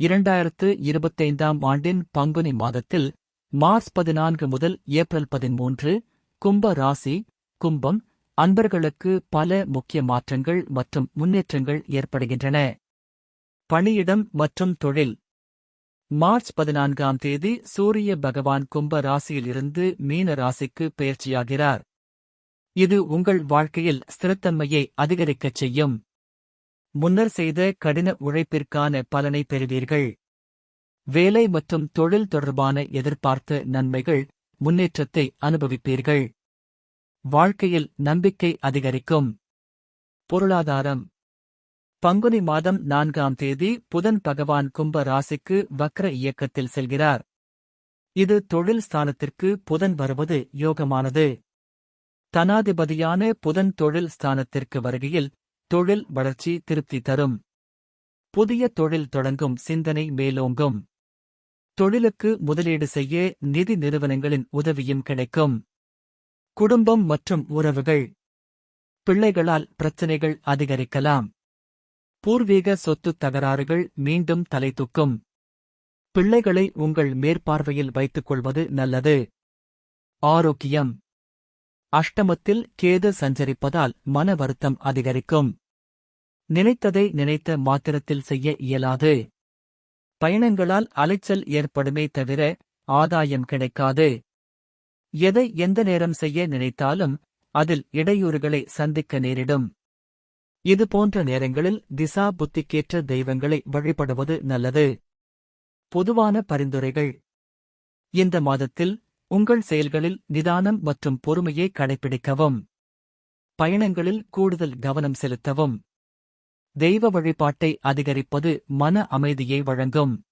இரண்டாயிரத்து இருபத்தைந்தாம் ஆண்டின் பங்குனி மாதத்தில் மார்ச் பதினான்கு முதல் ஏப்ரல் பதிமூன்று கும்ப ராசி கும்பம் அன்பர்களுக்கு பல முக்கிய மாற்றங்கள் மற்றும் முன்னேற்றங்கள் ஏற்படுகின்றன. பணியிடம் மற்றும் தொழில். மார்ச் பதினான்காம் தேதி சூரிய பகவான் கும்ப ராசியிலிருந்து மீன ராசிக்கு பெயர்ச்சியாகிறார். இது உங்கள் வாழ்க்கையில் ஸ்திரத்தன்மையை அதிகரிக்கச் செய்யும். முன்னர் செய்த கடின உழைப்பிற்கான பலனை பெறுவீர்கள். வேலை மற்றும் தொழில் தொடர்பான எதிர்பார்த்த நன்மைகள் முன்னேற்றத்தை அனுபவிப்பீர்கள். வாழ்க்கையில் நம்பிக்கை அதிகரிக்கும். பொருளாதாரம். பங்குனி மாதம் நான்காம் தேதி புதன் பகவான் கும்ப ராசிக்கு வக்ர இயக்கத்தில் செல்கிறார். இது தொழில் ஸ்தானத்திற்கு புதன் வருவது யோகமானது. தனாதிபதியான புதன் தொழில் ஸ்தானத்திற்கு வருகையில் தொழில் வளர்ச்சி திருப்தி தரும். புதிய தொழில் தொடங்கும் சிந்தனை மேலோங்கும். தொழிலுக்கு முதலீடு செய்ய நிதி நிறுவனங்களின் உதவியும் கிடைக்கும். குடும்பம் மற்றும் உறவுகள். பிள்ளைகளால் பிரச்சினைகள் அதிகரிக்கலாம். பூர்வீக சொத்து தகராறுகள் மீண்டும் தலை தூக்கும். பிள்ளைகளை உங்கள் மேற்பார்வையில் வைத்துக் கொள்வது நல்லது. ஆரோக்கியம். அஷ்டமத்தில் கேது சஞ்சரிப்பதால் மன வருத்தம் அதிகரிக்கும். நினைத்ததை நினைத்த மாத்திரத்தில் செய்ய இயலாது. பயணங்களால் அலைச்சல் ஏற்படுமே தவிர ஆதாயம் கிடைக்காது. எதை எந்த நேரம் செய்ய நினைத்தாலும் அதில் இடையூறுகளை சந்திக்க நேரிடும். இது போன்ற நேரங்களில் திசா புத்திக்கேற்ற தெய்வங்களை வழிபடுவது நல்லது. பொதுவான பரிந்துரைகள். இந்த மாதத்தில் உங்கள் செயல்களில் நிதானம் மற்றும் பொறுமையை கடைபிடிக்கவும் பயணங்களில் கூடுதல் கவனம் செலுத்தவும். தெய்வ வழிபாட்டை அதிகரிப்பது மன அமைதியை வழங்கும்.